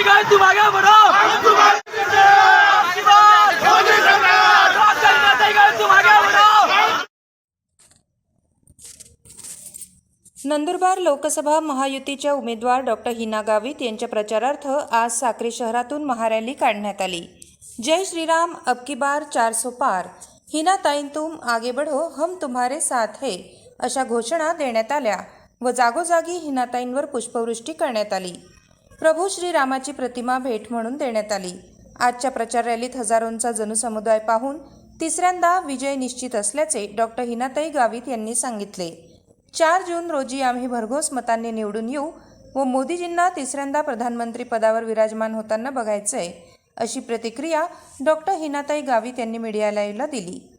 हिनाताई गावी तुम आगे नंदुरबार लोकसभा महायुतीच्या उमेदवार डॉक्टर हिना गावित यांच्या प्रचारार्थ आज साक्री शहरातून महारॅली काढण्यात आली. जय श्रीराम अबकी बार चार सो पार. हिना ताईन तुम आगे बढ़ो हम तुम्हारे साथ है अशा घोषणा देण्यात आल्या व जागोजागी हिनाताईंवर पुष्पवृष्टी करण्यात आली. प्रभू श्रीरामाची प्रतिमा भेट म्हणून देण्यात आली. आजच्या प्रचार रॅलीत हजारोंचा जनसमुदाय पाहून तिसऱ्यांदा विजय निश्चित असल्याचे डॉक्टर हिनाताई गावित यांनी सांगितले. चार जून रोजी आम्ही भरघोस मतांनी निवडून येऊ व मोदीजींना तिसऱ्यांदा प्रधानमंत्री पदावर विराजमान होताना बघायचंय अशी प्रतिक्रिया डॉक्टर हिनाताई गावित यांनी मीडिया दिली.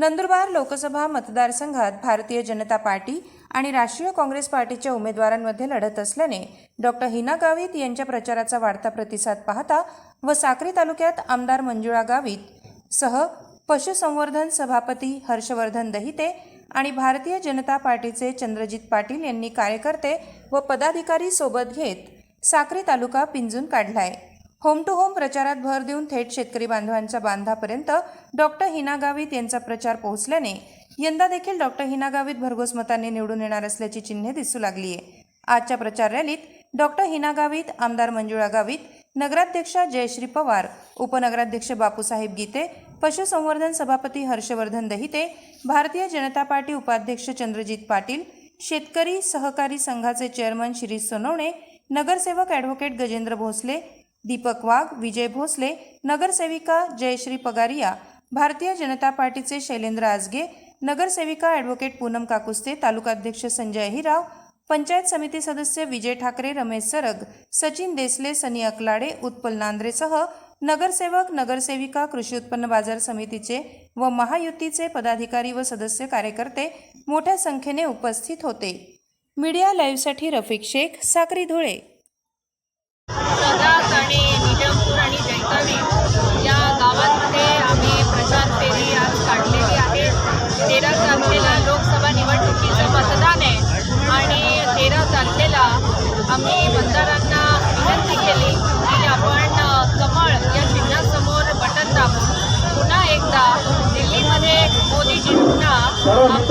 नंदुरबार लोकसभा मतदारसंघात भारतीय जनता पार्टी आणि राष्ट्रीय काँग्रेस पार्टीच्या उमेदवारांमध्ये लढत असल्याने डॉक्टर हिना गावित यांच्या प्रचाराचा वाढता प्रतिसाद पाहता व साक्री तालुक्यात आमदार मंजुळा गावित सह पशुसंवर्धन सभापती हर्षवर्धन दहिते आणि भारतीय जनता पार्टीचे चंद्रजित पाटील यांनी कार्यकर्ते व पदाधिकारी सोबत घेत साक्री तालुका पिंजून काढलाय. होम टू होम प्रचारात भर देऊन थेट शेतकरी बांधवांच्या बांधापर्यंत डॉक्टर हिना गावित यांचा प्रचार पोहोचल्याने यंदा देखील डॉक्टर हिना गावित भरघोस मतांनी निवडून येणार असल्याची चिन्हे दिसू लागली आहे आजच्या प्रचार रॅलीत डॉक्टर हिना गावित आमदार मंजुळा गावित नगराध्यक्षा जयश्री पवार उपनगराध्यक्ष बापूसाहेब गीते पशुसंवर्धन सभापती हर्षवर्धन दहिते भारतीय जनता पार्टी उपाध्यक्ष चंद्रजित पाटील शेतकरी सहकारी संघाचे चेअरमन शिरीष सोनवणे नगरसेवक ॲडव्होकेट गजेंद्र भोसले दीपक वाघ विजय भोसले नगरसेविका जयश्री पगारिया भारतीय जनता पार्टीचे शैलेंद्र आजगे नगरसेविका ॲडव्होकेट पूनम काकुस्ते तालुकाध्यक्ष संजय हिराव पंचायत समिती सदस्य विजय ठाकरे रमेश सरग सचिन देसले सनी अकलाडे उत्पल नांद्रेसह नगरसेवक नगरसेविका कृषी उत्पन्न बाजार समितीचे व महायुतीचे पदाधिकारी व सदस्य कार्यकर्ते मोठ्या संख्येने उपस्थित होते. मीडिया लाईव्हसाठी रफिक शेख साक्री धुळे. शहरात आणि निजामपूर आणि जैताने या गावांमध्ये आम्ही प्रचार फेरी आज काढलेली आहे. तेरा तारखेला लोकसभा निवडणुकीचं मतदान आहे आणि तेरा तारखेला आम्ही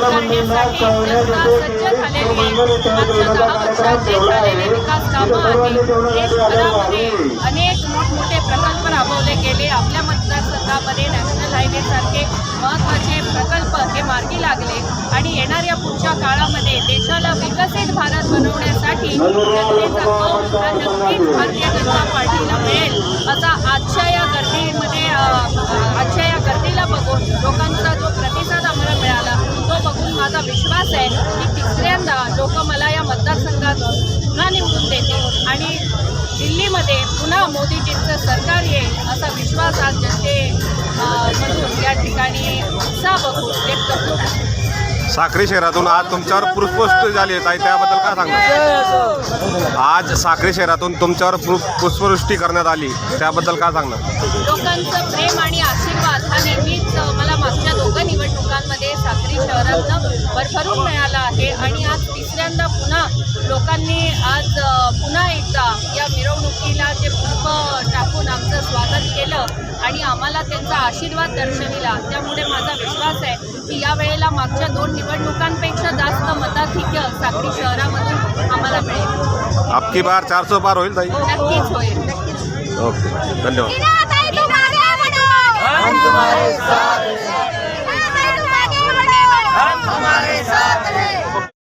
हॅट्रिक झालेली विकास अनेक मोठमोठे प्रकल्प राबवले गेले. आपल्या मतदारसंघामध्ये नॅशनल हायवे सारखे महत्त्वाचे प्रकल्प हे मार्गी लागले आणि येणाऱ्या पुढच्या काळामध्ये देशाला विकसित भारत बनवण्यासाठी जनतेचा कौल हा नक्कीच भारतीय जनता पार्टीला मिळेल असा आजच्या विश्वास आहे की तिसऱ्यांदा लोक मला या मतदारसंघात पुन्हा निवडून देतील आणि दिल्लीमध्ये पुन्हा मोदीजींचं सरकार येईल असा विश्वास आज जनते अ, मधून या ठिकाणी उत्साह बघून व्यक्त होतो. साक्री शहरातून आज तुमच्यावर पुष्पवृष्टी झाली आहे. ताई त्याबद्दल काय सांगणार? आज साक्री शहरातून तुमच्यावर पुष्पवृष्टी करण्यात आली. त्याबद्दल काय सांगणार? लोकांचं प्रेम आणि आशीर्वाद हा नेहमीच मला मागच्या स्वागत केलं आणि आम्हाला त्यांचा आशीर्वाद दर्शविला. त्यामुळे माझा विश्वास आहे की या वेळेला मागच्या दोन निवडणुकांपेक्षा जास्त मताधिक्य साक्री शहरामधून आम्हाला मिळेल. अबकी बार चारशे पार होईल ताई? नक्कीच होईल. नक्कीच ओके धन्यवाद.